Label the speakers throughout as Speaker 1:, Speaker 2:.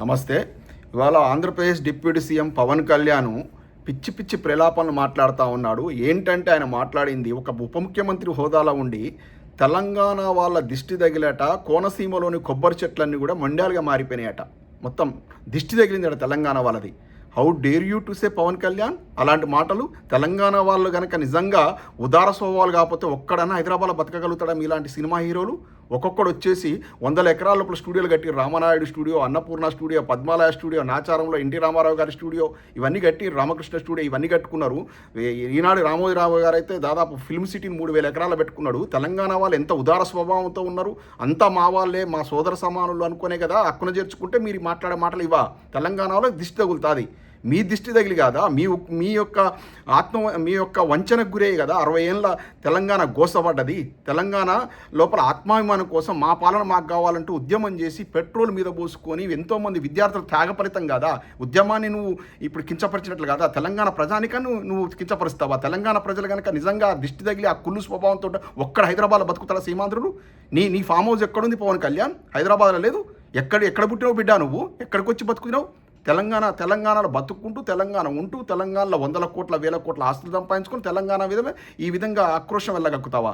Speaker 1: నమస్తే. ఇవాళ Andhra Pradesh deputy CM Pawan Kalyan పిచ్చి పిచ్చి ప్రలాపనలు మాట్లాడుతూ ఉన్నాడు. ఏంటంటే ఆయన మాట్లాడింది ఒక ఉప ముఖ్యమంత్రి హోదాలో ఉండి తెలంగాణ వాళ్ళ దిష్టి తగిలేట కోనసీమలోని కొబ్బరి చెట్లన్నీ కూడా మండ్యాలుగా మారిపోయినాయట. మొత్తం దిష్టి తగిలిందట తెలంగాణ వాళ్ళది. How dare you to say Pawan Kalyan? అలాంటి మాటలు తెలంగాణ వాళ్ళు కనుక నిజంగా ఉదార స్వభావాలు కాకపోతే ఒక్కడన్నా హైదరాబాద్లో బతకగలుగుతాడా మీలాంటి సినిమా హీరోలు? ఒక్కొక్కడు వచ్చేసి వందల ఎకరాల లోపల స్టూడియోలు కట్టి Ramanaidu studio Annapurna studio Padmalaya studio నాచారంలో N T Rama Rao గారి స్టూడియో ఇవన్నీ కట్టి రామకృష్ణ స్టూడియో ఇవన్నీ కట్టుకున్నారు. ఈ- ఈనాడు రామోజీరావు గారు అయితే దాదాపు ఫిల్మ్ సిటీని మూడు వేల ఎకరాలు పెట్టుకున్నాడు. తెలంగాణ వాళ్ళు ఎంత ఉదార స్వభావంతో ఉన్నారు అంతా మా వాళ్ళే మా సోదర సమానులు అనుకునే కదా అక్కున చేర్చుకుంటే మీరు మాట్లాడే మాటలు ఇవా తెలంగాణలో దిష్టి తగులుతుంది. మీ దిష్టి తగిలి కాదా? మీ మీ యొక్క ఆత్మ మీ యొక్క వంచనకు గురే కదా? అరవై ఏళ్ళ తెలంగాణ గోసపడ్డది తెలంగాణ లోపల ఆత్మాభిమానం కోసం మా పాలన మాకు కావాలంటూ ఉద్యమం చేసి పెట్రోల్ మీద పోసుకొని ఎంతోమంది విద్యార్థులు త్యాగపరితం కదా? ఉద్యమాన్ని నువ్వు ఇప్పుడు కించపరిచినట్లు కదా? తెలంగాణ ప్రజానిక నువ్వు నువ్వు కించపరుస్తావా? తెలంగాణ ప్రజలు కనుక నిజంగా దిష్టి తగిలి ఆ కుళ్ళు స్వభావంతో ఒక్కడ హైదరాబాద్ బతుకుతారా సీమాంధ్రుడు? నీ నీ ఫామ్ హౌస్ ఎక్కడుంది పవన్ కళ్యాణ్? హైదరాబాద్లో లేదు? ఎక్కడ ఎక్కడ పుట్టినావు బిడ్డా నువ్వు? ఎక్కడికి వచ్చి బతుకున్నావు తెలంగాణ తెలంగాణలో బతుక్కుంటూ తెలంగాణ ఉంటూ తెలంగాణలో వందల కోట్ల వేల కోట్ల ఆస్తులు సంపాదించుకొని తెలంగాణ విధమే ఈ విధంగా ఆక్రోషం వెళ్ళగక్కుతావా?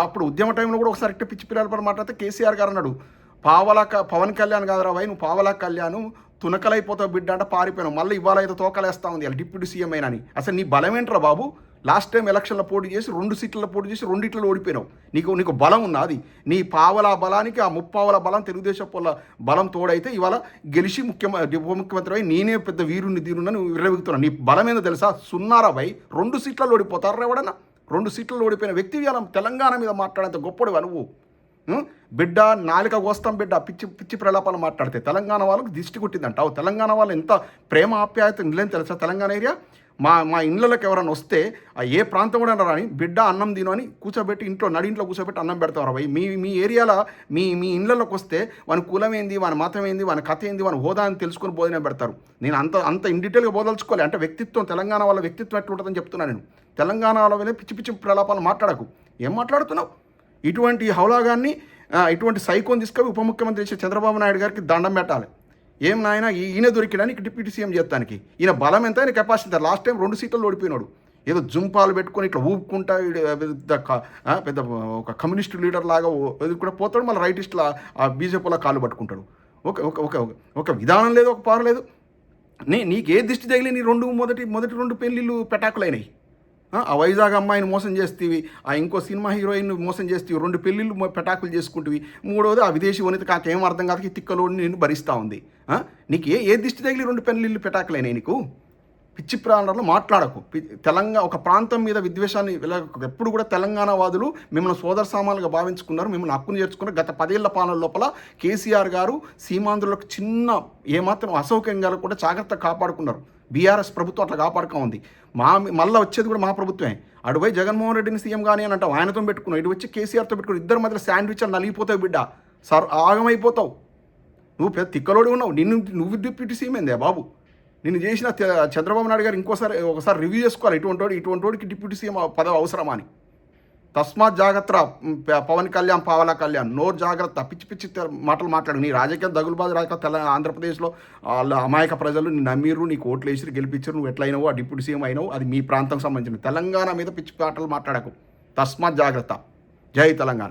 Speaker 1: అప్పుడు ఉద్యమ టైంలో కూడా ఒకసారి ఇట్టే పిచ్చి పిల్లల మాట్లాడితే కేసీఆర్ గారు అన్నాడు పావల పవన్ కళ్యాణ్ కాదురా వై నువ్వు పావలా కళ్యాణ్ తునకలైపోతావు బిడ్డ అంటే పారిపోయాను మళ్ళీ ఇవాళ అయితే తోకలేస్తా ఉంది డిప్యూటీ సీఎం అయినా అని. అసలు నీ బలం ఏంట్రా బాబు? లాస్ట్ టైం ఎలక్షన్లో పోటీ చేసి రెండు సీట్లలో పోటీ చేసి రెండిట్లో ఓడిపోయినావు. నీకు నీకు బలం ఉన్నది నీ పావల బలానికి ఆ ముప్పావల బలం తెలుగుదేశం పొల బలం తోడైతే ఇవాళ గెలిచి ముఖ్యమంత్రి ఉప ముఖ్యమంత్రి అయి నేనే పెద్ద వీరుని దీరుని విరవిగుతున్నాను నీ బలం ఏందో తెలుసా? సున్నారా రెండు సీట్లలో ఓడిపోతారా ఎవడన్నా? రెండు సీట్లలో ఓడిపోయిన వ్యక్తి ఇవాళ తెలంగాణ మీద మాట్లాడేంత గొప్పడువా నువ్వు. బిడ్డ నాలుక కోస్తాం బిడ్డ పిచ్చి పిచ్చి ప్రలాపాలు మాట్లాడితే తెలంగాణ వాళ్ళకు దిష్టి కొట్టిందంట. తెలంగాణ వాళ్ళు ఎంత ప్రేమ ఆప్యాయత నిలేని తెలుసా తెలంగాణ ఏరియా? మా మా ఇండ్లలోకి ఎవరైనా వస్తే ఆ ఏ ప్రాంతం కూడా రాని బిడ్డ అన్నం తిను అని కూర్చోబెట్టి ఇంట్లో నడింట్లో కూర్చోబెట్టి అన్నం పెడతారు భయ్? మీ మీ ఏరియాలో మీ మీ ఇండ్లలోకి వస్తే వాని కులం ఏంది వాని మతం ఏంది వాని కథ ఏంది వాని హోదా అని తెలుసుకొని బోధన పెడతారు. నేను అంత అంత ఇన్ డీటెయిల్గా బోదలుచుకోవాలి అంటే వ్యక్తిత్వం తెలంగాణ వాళ్ళ వ్యక్తిత్వం ఎట్లుంటుందని చెప్తున్నాను నేను. తెలంగాణ వాళ్ళ పిచ్చి పిచ్చి ప్రలాపాలు మాట్లాడకు. ఏం మాట్లాడుతున్నావు? ఇటువంటి హౌలాగాన్ని ఇటువంటి సైకోని తీసుకొని ఉప ముఖ్యమంత్రి చంద్రబాబు నాయుడు గారికి దండం పెట్టాలి. ఏం నాయన ఈయన దొరికిడానికి డిప్యూటీ సీఎం చేస్తానికి. ఈయన బలం ఎంత? ఆయన కెపాసిటీ లాస్ట్ టైం రెండు సీట్లు ఓడిపోయినాడు. ఏదో జుంపాలు పెట్టుకొని ఇట్లా ఊపుకుంటా పెద్ద పెద్ద ఒక కమ్యూనిస్ట్ లీడర్ లాగా కూడా పోతాడు మళ్ళీ రైటిస్ట్లా ఆ బీజేపీలో కాళ్ళు పట్టుకుంటాడు. ఓకే ఒక ఒక ఒక- ఒక విధానం లేదు ఒక పారు లేదు. నీ నీకు ఏ దిష్టి తగిలి నీ రెండు మొదటి మొదటి రెండు పెళ్ళిళ్ళు పెటాకులైనాయి. ఆ, వైజాగ్ అమ్మాయిని మోసం చేస్తీవి ఆ ఇంకో సినిమా హీరోయిన్ మోసం చేస్తీవి రెండు పెళ్ళిళ్ళు పెటాకులు చేసుకుంటువి. మూడవది ఆ విదేశీ వనిత కాకేం అర్థం కాదు తిక్కలోని నేను భరిస్తూ ఉంది. నీకు ఏ ఏ దిష్టి తగిలి రెండు పెళ్ళిళ్ళు పెటాకులైనాయి నీకు? పిచ్చి ప్రాంతాల్లో మాట్లాడకు. తెలంగాణ ఒక ప్రాంతం మీద విద్వేషాన్ని ఎప్పుడు కూడా తెలంగాణ వాదులు మిమ్మల్ని సోదర సామాన్లుగా భావించుకున్నారు. మిమ్మల్ని హక్కును చేర్చుకున్నారు. గత పదేళ్ళ పాలన లోపల కేసీఆర్ గారు సీమాంధ్రులకు చిన్న ఏమాత్రం అసౌకర్యం కూడా జాగ్రత్త కాపాడుకున్నారు. బీఆర్ఎస్ ప్రభుత్వం అట్లా కాపాడుకో ఉంది. మా మళ్ళీ వచ్చేది కూడా మా ప్రభుత్వమే. అటుపై జగన్మోహన్ రెడ్డిని సీఎం కానీ అని అంటావు. ఆయనతో పెట్టుకున్నావు. ఇటు వచ్చి కేసీఆర్తో పెట్టుకుని ఇద్దరు మధ్య శాండ్విచ్ అని నలిగిపోతావు బిడ్డ. సర్ ఆగమైపోతావు. నువ్వు పెద్ద తిక్కలోడి ఉన్నావు. నిన్ను నువ్వు డిప్యూటీ సీఎం ఏందే బాబు? నేను చేసిన చంద్రబాబు నాయుడు గారు ఇంకోసారి ఒకసారి రివ్యూ చేసుకోవాలి. ఇటువంటి వాడు ఇటువంటి వాడికి డిప్యూటీ సీఎం పదవి అవసరమా అని. తస్మాత్ జాగ్రత్త ప- పవన్ కళ్యాణ్ పావలా కళ్యాణ్ నోరు జాగ్రత్త పిచ్చి పిచ్చి మాటలు మాట్లాడు. నీ రాజకీయ దగులుబాజు రాక తెల ఆంధ్రప్రదేశ్లో వాళ్ళ అమాయక ప్రజలు నీ నమ్మిర్రు నీకు ఓట్లు వేసిరు గెలిపించరు నువ్వు ఎట్లయినవు ఆ డిప్యూటీ సీఎం అయినవు అది మీ ప్రాంతం సంబంధించిన తెలంగాణ మీద పిచ్చి మాటలు మాట్లాడకు. తస్మాత్ జాగ్రత్త. జై తెలంగాణ.